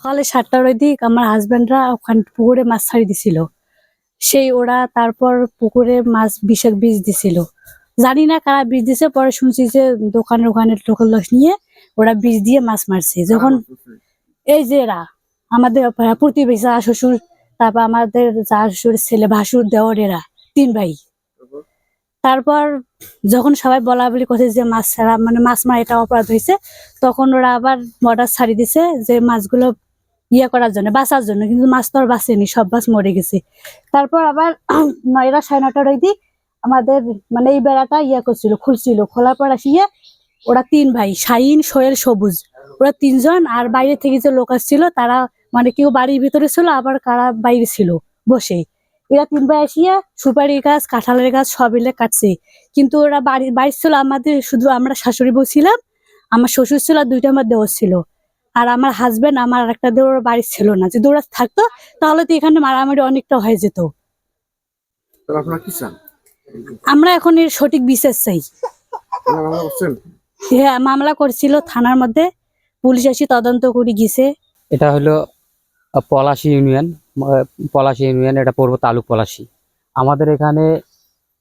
সকালে সাতটার ওই দিক আমার হাজবেন্ডরা ওখান পুকুরে মাছ ছাড়ি দিছিল। সেই ওরা তারপর পুকুরে মাছ বিষের বীজ দিছিল। জানি না কারা বীজ দিছে পরে শুনছি যে দোকানের ওখানে লোকাল লোক নিয়ে ওরা বীজ দিয়ে মাছ মারছে। যখন এই যে এরা আমাদের প্রতিবেশী যা শ্বশুর তারপর আমাদের যা শ্বশুর ছেলে ভাসুর দেওয়ার এরা তিন ভাই। তারপর? যখন সবাই বলা বলি করছে যে মাছ ছাড়া মানে মাছ মারা এটা অপরাধ হয়েছে তখন ওরা আবার মর্ডার ছাড়ি দিছে যে মাছগুলো ইয়ে করার জন্য, বাঁচার জন্য, কিন্তু মাছ তো আর বাঁচেনি, সব মাছ মরে গেছে। তারপর আবার নয়টা সাড়ে নটার ওই আমাদের মানে এই বেড়াটা ইয়ে করছিল, খুলছিল, খোলার পর আসিয়ে ওরা তিন ভাই শাহিন সোহেল, সবুজ। ওরা তিনজন, আর বাইরে থেকে যে লোক আসছিল, তারা মানে কেউ বাড়ির ভিতরে ছিল, আবার কারা বাইরে ছিল, বসে। এরা তিন ভাই আসিয়া সুপারির গাছ, কাঁঠালের গাছ, সব মিলে কাটছে। কিন্তু ওরা বাড়ি বাড়ি ছিল আমাদের, শুধু আমরা শাশুড়ি বউ ছিলাম, আমার শ্বশুর ছিল আর দুইটা আমার দেওয়ার ছিল। আর আমার হাজবেন্ড আমার আর একটা দেওয়ার বাড়ি ছিল না। যদি ওরা থাকতো তাহলে তো এখানে মারামারি অনেকটা হয়ে যেত। তাহলে আপনারা কি চান? আমরা এখন এর সঠিক বিশেষ চাই। হ্যাঁ মামলা করছিল থানার মধ্যে। পুলিশ এসে তদন্ত করে গেছে। এটা হলো পলাশী ইউনিয়ন। আহ, পলাশী ইউনিয়ন এটা পড়ব তালুক পলাশী। আমাদের এখানে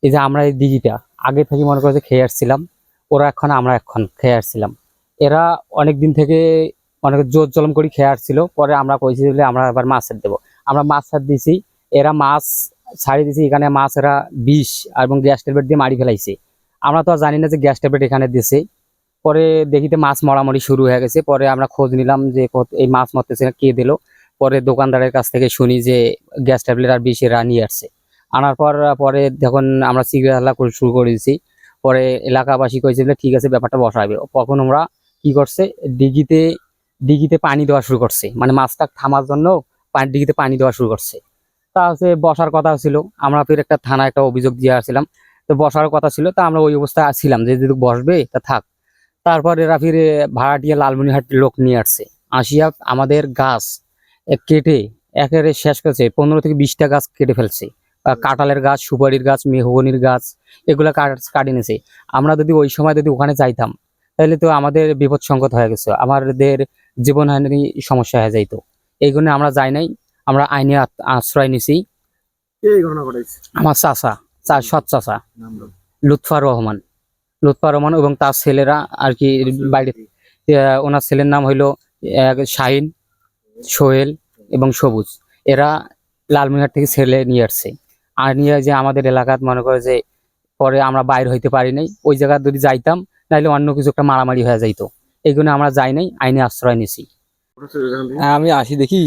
এই যে আমরা এই দিঘিটা আগে থেকে মনে করছে খেয়ে আসছিলাম। ওরা এখন আমরা এখন খেয়ে আসছিলাম। এরা অনেক দিন থেকে অনেক জোর জলম করে খেয়ে আসছিল। পরে আমরা কইছি যে আমরা এবার মাছ ছাড় দেবো। আমরা মাছ ছাড় দিয়েছি এরা মাছ ছাড়ি দিয়েছি এখানে মাছ এরা বিষ এবং গ্যাস ট্যাবলেট দিয়ে মারি ফেলাইছে। আমরা তো আর জানি না যে গ্যাস ট্যাবলেট এখানে দিছে। পরে দেখিতে মাছ মরামরি শুরু হয়ে গেছে। পরে আমরা খোঁজ নিলাম যে এই মাছ মরতেছে কে দিল? পরে দোকানদারের কাছ থেকে শুনি যে গ্যাস ট্যাবলেট আর বিষ এরা নিয়ে আসছে। আনার পর, পরে যখন আমরা সিগারেট হাল্লা শুরু করে দিয়েছি পরে এলাকাবাসী কয়েছে ঠিক আছে, ব্যাপারটা বসাবে তখন আমরা কি করছে দিঘিতে দিঘিতে পানি দেওয়া শুরু করছে। মানে মাছটা থামার জন্য দিঘিতে পানি দেওয়া শুরু করছে। তা হচ্ছে বসার কথা ছিল আমরা ফির একটা থানা একটা অভিযোগ দিয়ে আসছিলাম। তো বসার কথা ছিল তা আমরা ওই অবস্থায় আসছিলাম যে যদি বসবে তা থাক। তারপর এরা ফিরে ভাড়াটিয়া লালমনিহাট লোক নিয়ে আসছে। আসিয়া আমাদের গাছ কেটে একেবারে শেষ করেছে। পনেরো থেকে বিশটা গাছ কেটে ফেলছে। আহ, কাঁঠালের গাছ সুপারির গাছ মেহগনির গাছ এগুলা কাট- কাটে নিছে আমরা যদি ওই সময় যদি ওখানে যাইতাম তাহলে তো আমাদের বিপদ সংকট হয়ে গেছে। আমাদের জীবনহানি সমস্যা হয়ে যাইতো। এই জন্য আমরা যাই নাই আমরা আইনে আশ্রয় নিছি। আমার চাচা চা সৎ চাচা। নাম লুৎফা রহমান। লুৎফা রহমান এবং তার ছেলেরা আর কি বাইরে ওনার ছেলের নাম হইল শাহিন সোহেল এবং সবুজ। এরা লালমিনার থেকে ছেলে নিয়ে আসছে। আর নিয়ে যে আমাদের এলাকাত মনে করে যে পরে আমরা বাইর হইতে পারি নাই ওই জায়গা যদি যাইতাম নাহলে অন্য কিছু একটা মারামারি হয়ে যাইতো। জন্য আমরা যাই নাই আইনে আশ্রয় নিছি? হ্যাঁ, আমি আসি দেখি।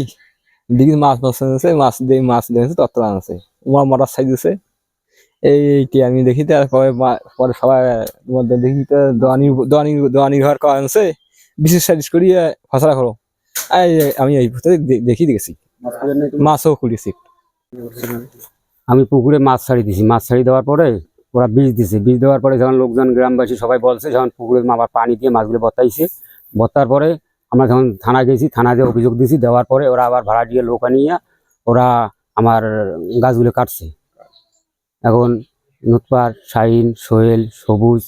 দেখি মাছ মাছ আছে মাছ দিয়ে মাছ দিয়েছে তত্ত্ব আনছে। উমা মরার সাইজ আছে এইটি আমি দেখি তারপরে পরে সবাই মধ্যে দেখি তো দোয়ানি দোয়ানি দোয়ানি ঘর করা আনছে। বিশেষ সাইজ করিয়ে ফসলা করো। এই আমি এই দেখি দেখেছি। মাছও খুলেছি? আমি পুকুরে মাছ ছাড়ি দিছি। মাছ ছাড়ি দেওয়ার পরে ওরা বীজ দিছে। বীজ দেওয়ার পরে যখন লোকজন গ্রামবাসী সবাই বলছে যখন পুকুরে আবার পানি দিয়ে মাছগুলো বতাইছে বতার পরে আমরা যখন থানা গেছি থানা দিয়ে অভিযোগ দিছি দেওয়ার পরে ওরা আবার ভাড়া দিয়ে লোক আনিয়ে ওরা আমার গাছগুলো কাটছে। এখন নুৎপার শাহিন সোহেল সবুজ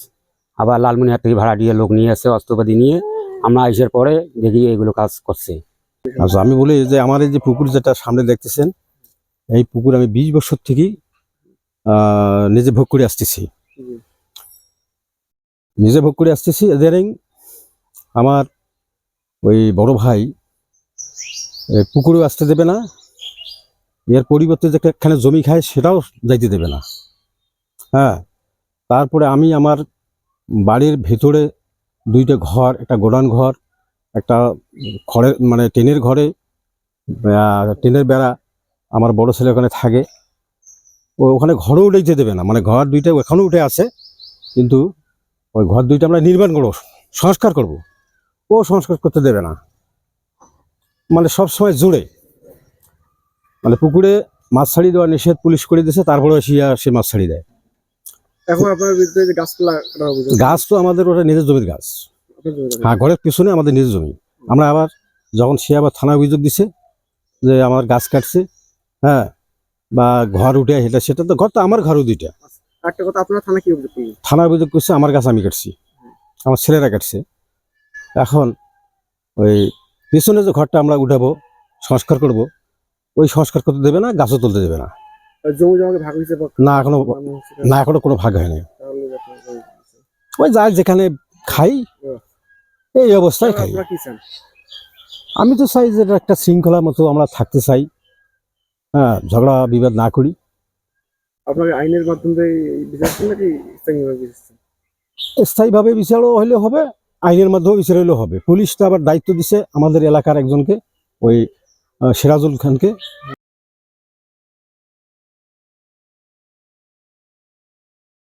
আবার লালমনিহাট থেকে ভাড়া দিয়ে লোক নিয়ে আসছে অস্ত্রপাতি নিয়ে আমরা আইসার পরে দেখি এগুলো কাজ করছে। আচ্ছা আমি বলি যে আমার এই যে পুকুর যেটা সামনে দেখতেছেন এই পুকুর আমি বিশ বছর থেকে আহ, নিজে ভোগ করে আসতেছি। নিজে ভোগ করে আসতেছি এদের আমার ওই বড় ভাই পুকুরেও আসতে দেবে না এর পরিবর্তে যে এখানে জমি খায় সেটাও যাইতে দেবে না। হ্যাঁ তারপরে আমি আমার বাড়ির ভেতরে দুইটা ঘর একটা গোডাউন ঘর একটা খড়ের মানে টিনের ঘরে টিনের বেড়া আমার বড় ছেলে ওখানে থাকে। ওখানে ঘরও উঠে যেতে দেবে না। মানে ঘর দুইটা ওখানেও উঠে আছে কিন্তু ওই ঘর দুইটা আমরা নির্মাণ করব সংস্কার করব। ও সংস্কার করতে দেবে না। মানে সব সময় জুড়ে। মানে পুকুরে মাছ ছাড়ি দেওয়া নিষেধ পুলিশ করে দিয়েছে তারপরে এসিয়া সে মাছ ছাড়ি দেয়। এখন আপনার গাছপালা গাছ তো আমাদের ওটা নিজের জমির গাছ। হ্যাঁ ঘরের পিছনে আমাদের নিজের জমি। আমরা আবার যখন সে আবার থানা অভিযোগ দিছে যে আমার গাছ কাটছে হ্যাঁ বা ঘর উঠে এটা সেটা তো ঘর তো আমার ঘরও দুইটা। আরেকটা কথা আপনার থানা কি অভিযোগ করলেন? থানা অভিযোগ করছে আমার গাছ আমি কাটছি। আমার ছেলেরা কাটছে। এখন ওই পিছনে যে ঘরটা আমরা উঠাবো সংস্কার করব ওই সংস্কার করতে দেবে না গাছও তুলতে দেবে না। জমি জমাকে ভাগ হয়েছে না এখনও না এখনও কোনো ভাগ হয়নি। ওই যার যেখানে খাই এই অবস্থায় খাই। আমি তো চাই যে একটা শৃঙ্খলা মতো আমরা থাকতে চাই। হ্যাঁ ঝগড়া বিবাদ না করি। আপনাকে আইনের মাধ্যমে নাকি স্থায়ীভাবে বিচার স্থায়ীভাবে বিচারও হলে হবে আইনের মাধ্যমে বিচার হলেও হবে। পুলিশটা আবার দায়িত্ব দিছে আমাদের এলাকার একজনকে ওই সিরাজুল খানকে।